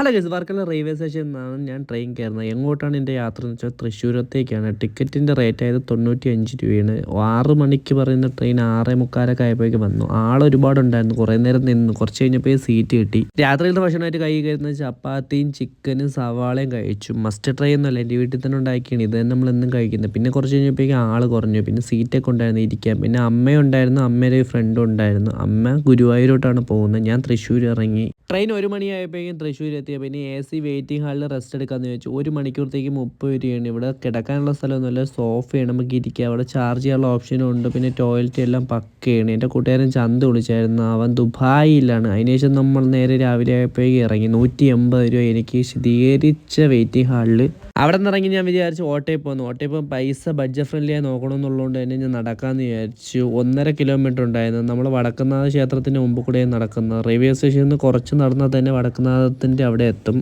Hello guess Varkala railway സ്റ്റേഷനിൽ നിന്നാണ് ഞാൻ ട്രെയിൻ കയറുന്നത്. എങ്ങോട്ടാണ് എന്റെ യാത്ര എന്ന് വെച്ചാൽ തൃശ്ശൂരത്തേക്കാണ്. ടിക്കറ്റിന്റെ റേറ്റ് ആയത് തൊണ്ണൂറ്റി അഞ്ച് രൂപയാണ്. ആറ് മണിക്ക് പറയുന്ന ട്രെയിൻ ആറേ മുക്കാലൊക്കെ ആയപ്പോഴേക്ക് വന്നു. ആൾ ഒരുപാടുണ്ടായിരുന്നു കുറേ നേരം നിന്ന്. കുറച്ച് കഴിഞ്ഞപ്പോൾ സീറ്റ് കിട്ടി. രാത്രിയിലത്തെ ഭക്ഷണമായിട്ട് കൈ കയറുന്ന ചപ്പാത്തിയും ചിക്കനും സവാളയും കഴിച്ചു. മസ്റ്റ് ട്രൈ ഒന്നുമല്ല എന്റെ വീട്ടിൽ തന്നെ ഉണ്ടാക്കിയാണ്. ഇത് തന്നെ നമ്മൾ എന്നും കഴിക്കുന്നത്. പിന്നെ കുറച്ച് കഴിഞ്ഞപ്പോഴേക്കും ആൾ കുറഞ്ഞു. പിന്നെ സീറ്റൊക്കെ ഉണ്ടായിരുന്നു ഇരിക്കാൻ. പിന്നെ അമ്മയുണ്ടായിരുന്നു. അമ്മയുടെ ഫ്രണ്ടും ഉണ്ടായിരുന്നു. അമ്മ ഗുരുവായൂരോട്ടാണ് പോകുന്നത്. ഞാൻ തൃശ്ശൂർ ഇറങ്ങി. ട്രെയിൻ ഒരു മണിയായപ്പോഴേക്കും തൃശ്ശൂർ എത്തിയപ്പോൾ പിന്നെ എ സി വെയിറ്റിംഗ് ഹാളിൽ റെസ്റ്റ് എടുക്കാമെന്ന് ചോദിച്ചു ഒരു മണിക്കൂറത്തേക്ക് മുപ്പത് രൂപയാണ്. ഇവിടെ കിടക്കാനുള്ള സ്ഥലമൊന്നുമല്ല സോഫയാണ് നമുക്ക് ഇരിക്കുക അവിടെ ചാർജ് ചെയ്യാനുള്ള ഓപ്ഷനും ഉണ്ട്. പിന്നെ ടോയ്ലറ്റ് എല്ലാം പക്കയാണ്. എന്റെ കൂട്ടുകാരൻ ചന്ത് വിളിച്ചായിരുന്നു. അവൻ ദുബായിലാണ്. അതിനുശേഷം നമ്മൾ നേരെ രാവിലെ ആയപ്പോഴേക്കും ഇറങ്ങി. നൂറ്റി എൺപത് രൂപ എനിക്ക് സ്ഥിരീകരിച്ച വെയിറ്റിംഗ് ഹാളിൽ അവിടെ നിന്ന് ഇറങ്ങി ഞാൻ വിചാരിച്ചു ഓട്ടോയിൽ പോകുന്നു ഓട്ടോയിൽ പോകുമ്പോൾ പൈസ ബഡ്ജറ്റ് ഫ്രണ്ട്ലി ആയി നോക്കണമെന്നുള്ളതുകൊണ്ട് തന്നെ ഞാൻ നടക്കാമെന്ന് വിചാരിച്ചു. ഒന്നര കിലോമീറ്റർ ഉണ്ടായിരുന്നു. നമ്മൾ വടക്കുന്നാഥ ക്ഷേത്രത്തിന് മുമ്പ് കൂടെ നടക്കുന്നത്. റെയിൽവേ സ്റ്റേഷനിൽ നിന്ന് കുറച്ച് നടന്നാൽ തന്നെ വടക്കുന്നാഥത്തിന്റെ അവിടെ എത്തും.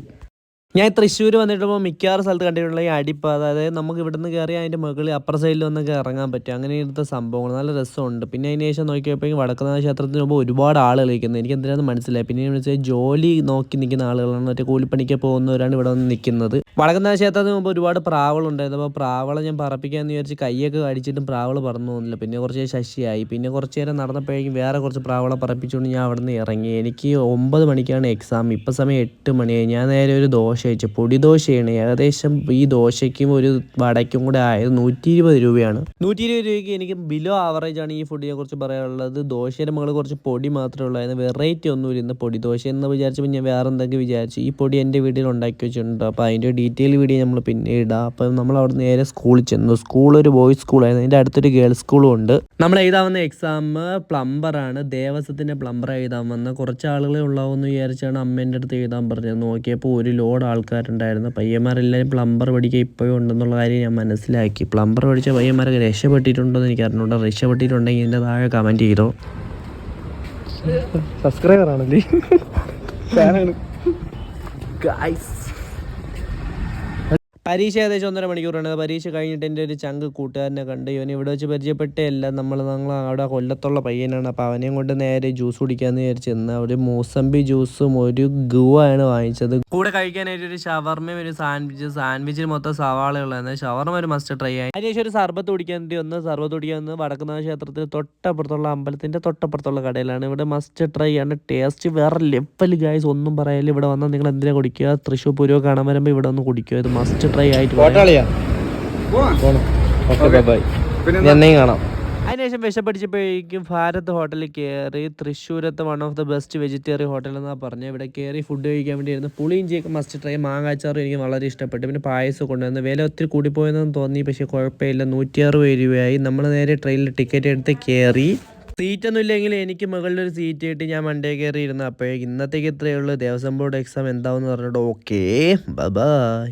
ഞാൻ തൃശ്ശൂർ വന്നിട്ടുമ്പോൾ മിക്കവാറും സ്ഥലത്ത് കണ്ടിട്ടുള്ള ഈ അടിപ്പാത അതായത് നമുക്ക് ഇവിടുന്ന് കയറി അതിന്റെ മുകളിൽ അപ്പർ സൈഡിൽ വന്നൊക്കെ ഇറങ്ങാൻ പറ്റും. അങ്ങനെ ഇവിടുത്തെ സംഭവങ്ങൾ നല്ല രസമുണ്ട്. പിന്നെ അതിന് ശേഷം നോക്കിയപ്പോഴേക്കും വടക്കുന്നാഥ ക്ഷേത്രത്തിന് മുമ്പ് ഒരുപാട് ആളുകൾ നിൽക്കുന്നത് എനിക്ക് എന്തിനാന്ന് മനസ്സിലായി. പിന്നെ എന്ന് വെച്ചാൽ ജോലി നോക്കി നിൽക്കുന്ന ആളുകളാണ്. മറ്റേ കൂലിപ്പണിക്ക് പോകുന്നവരാണ് ഇവിടെ വന്ന് നിൽക്കുന്നത്. വടക്കുന്നാഥ ക്ഷേത്രത്തിന് മുമ്പ് ഒരുപാട് പ്രാവളുണ്ടായിരുന്നു അപ്പോൾ പ്രാവളെ ഞാൻ പറപ്പിക്കാമെന്ന് വിചാരിച്ച് കൈയൊക്കെ അടിച്ചിട്ടും പ്രാവൾ പറന്നു പോകുന്നില്ല പിന്നെ കുറച്ച് ശശിയായി. പിന്നെ കുറച്ച് നേരം നടന്നപ്പോഴേക്കും വേറെ കുറച്ച് പ്രാവളെ പറപ്പിച്ചുകൊണ്ട് ഞാൻ അവിടെ നിന്ന് ഇറങ്ങി. എനിക്ക് ഒമ്പത് മണിക്കാണ് എക്സാം ഇപ്പം സമയം എട്ട് മണിയായി. ഞാൻ നേരെ ഒരു ദോശ കഴിച്ചു. പൊടി ദോശയാണ് ഏകദേശം ഈ ദോശയ്ക്കും ഒരു വടയ്ക്കും കൂടെ ആയത് നൂറ്റി ഇരുപത് രൂപയാണ്. നൂറ്റി ഇരുപത് രൂപയ്ക്ക് എനിക്ക് ബിലോ ആവറേജ് ആണ് ഈ ഫുഡിനെ കുറിച്ച് പറയാനുള്ളത്. ദോശയുടെ മുകളിൽ കുറച്ച് പൊടി മാത്രമേ ഉള്ളായിരുന്നു വെറൈറ്റി ഒന്നും ഇന്ന് പൊടി ദോശ എന്ന് വിചാരിച്ചപ്പോൾ ഞാൻ വേറെ എന്തെങ്കിലും വിചാരിച്ചു. ഈ പൊടി എന്റെ വീട്ടിൽ ഉണ്ടാക്കി വെച്ചിട്ടുണ്ട്. അപ്പോൾ അതിന്റെ ഡീറ്റെയിൽ വീഡിയോ നമ്മൾ പിന്നെ ഇടാം. അപ്പം നമ്മൾ അവിടെ നേരെ സ്കൂളിൽ ചെന്നു. സ്കൂൾ ഒരു ബോയ്സ് സ്കൂളായിരുന്നു അതിന്റെ അടുത്തൊരു ഗേൾസ് സ്കൂളും ഉണ്ട്. നമ്മൾ എഴുതാവുന്ന എക്സാം പ്ലംബറാണ് ദേവസ്വത്തിന്റെ പ്ലംബർ എഴുതാൻ വന്ന. കുറച്ച് ആളുകളെ ഉള്ളാവെന്ന് വിചാരിച്ചാണ് അമ്മേന്റെ അടുത്ത് എഴുതാൻ പറഞ്ഞത്. നോക്കിയപ്പോൾ ഒരു ലോഡ് ആൾക്കാരുണ്ടായിരുന്നു. പയ്യന്മാരെല്ലാവരും പ്ലംബർ പഠിക്കുക ഇപ്പോഴും ഉണ്ടെന്നുള്ള കാര്യം ഞാൻ മനസ്സിലാക്കി. പ്ലംബർ പഠിച്ച പയ്യന്മാരൊക്കെ രക്ഷപ്പെട്ടിട്ടുണ്ടോ എന്ന് എനിക്ക് അറിഞ്ഞൂടാ. രക്ഷപ്പെട്ടിട്ടുണ്ടെങ്കിൽ ഇതിന്റെ താഴെ കമന്റ് ചെയ്തോ. സബ്സ്ക്രൈബർ ആണല്ലേ? ഗൈസ് പരീക്ഷ ഏകദേശം ഒന്നര മണിക്കൂറാണ്. പരീക്ഷ കഴിഞ്ഞിട്ട് എന്റെ ഒരു ചങ്ക് കൂട്ടുകാരനെ കണ്ട് ഇവൻ ഇവിടെ വെച്ച് പരിചയപ്പെട്ടേ അല്ല നമ്മൾ നമ്മൾ അവിടെ കൊല്ലത്തുള്ള പയ്യനാണ്. അപ്പോൾ അവനെയും കൊണ്ട് നേരെ ജ്യൂസ് കുടിക്കാമെന്ന് വിചാരിച്ചു ചെന്ന് ഒരു മൂസമ്പി ജ്യൂസും ഒരു ഗുവാണ് വാങ്ങിച്ചത്. കൂടെ കഴിക്കാനായിട്ട് ഒരു ഷവർമയും ഒരു സാൻഡ്വിച്ച് സാൻഡ്വിച്ചിൽ മൊത്തം സവാള ഉള്ളതാണ് ഷവർമ ഒരു മസ്റ്റ് ട്രൈ ആയി. അതിനുശേഷം ഒരു സർബത്ത് കുടിക്കാൻ വേണ്ടി ഒന്ന് സർബത്ത് കുടിക്കാൻ വന്ന് വടക്കുന്നാഥ ക്ഷേത്രത്തിൽ തൊട്ടപ്പുറത്തുള്ള അമ്പലത്തിന്റെ തൊട്ടപ്പുറത്തുള്ള കടയിലാണ്. ഇവിടെ മസ്റ്റ് ട്രൈ ആണ്. ടേസ്റ്റ് വേറെ ലെവൽ ഗായ്സ് ഒന്നും പറയാനില്ല. ഇവിടെ വന്നാൽ നിങ്ങൾ എന്തിനാ കുടിക്കുക? തൃശ്ശൂർ പൂരോ കാണാൻ വരുമ്പോൾ ഇവിടെ ഒന്ന് കുടിക്കുക. ഇത് മസ്റ്റ് ട്രൈ ആയിട്ട് ഓക്കെ ബൈ എന്നെയും കാണാം. അതിനുശേഷം വിശപ്പടിച്ചപ്പോഴേക്കും ഭാരത് ഹോട്ടലിൽ കയറി തൃശ്ശൂരത്തെ one of the best vegetarian hotel എന്നാണ് പറഞ്ഞത്. ഇവിടെ കയറി ഫുഡ് കഴിക്കാൻ വേണ്ടി ഇരുന്ന് പുളിയും ചേക്കും മസ്റ്റ് ട്രൈ മാങ്ങാച്ചാറും എനിക്ക് വളരെ ഇഷ്ടപ്പെട്ടു. പിന്നെ പായസം കൊണ്ടുവന്നു വില ഒത്തിരി കൂടിപ്പോയെന്ന് തോന്നി. പക്ഷേ കുഴപ്പമില്ല. നൂറ്റി അറുപത് രൂപയായി. നമ്മൾ നേരെ ട്രെയിനിൽ ടിക്കറ്റ് എടുത്ത് കയറി. സീറ്റൊന്നും ഇല്ലെങ്കിൽ എനിക്ക് മുകളിലൊരു സീറ്റ് കിട്ടി. ഞാൻ മണ്ടേ കയറി ഇരുന്നു അപ്പോഴേക്കും ഇന്നത്തേക്ക് ഇത്രയേ ഉള്ളൂ. ദേവസ്വം ബോർഡ് എക്സാം എന്താവെന്ന് പറഞ്ഞിട്ട് ഓക്കേ ബൈ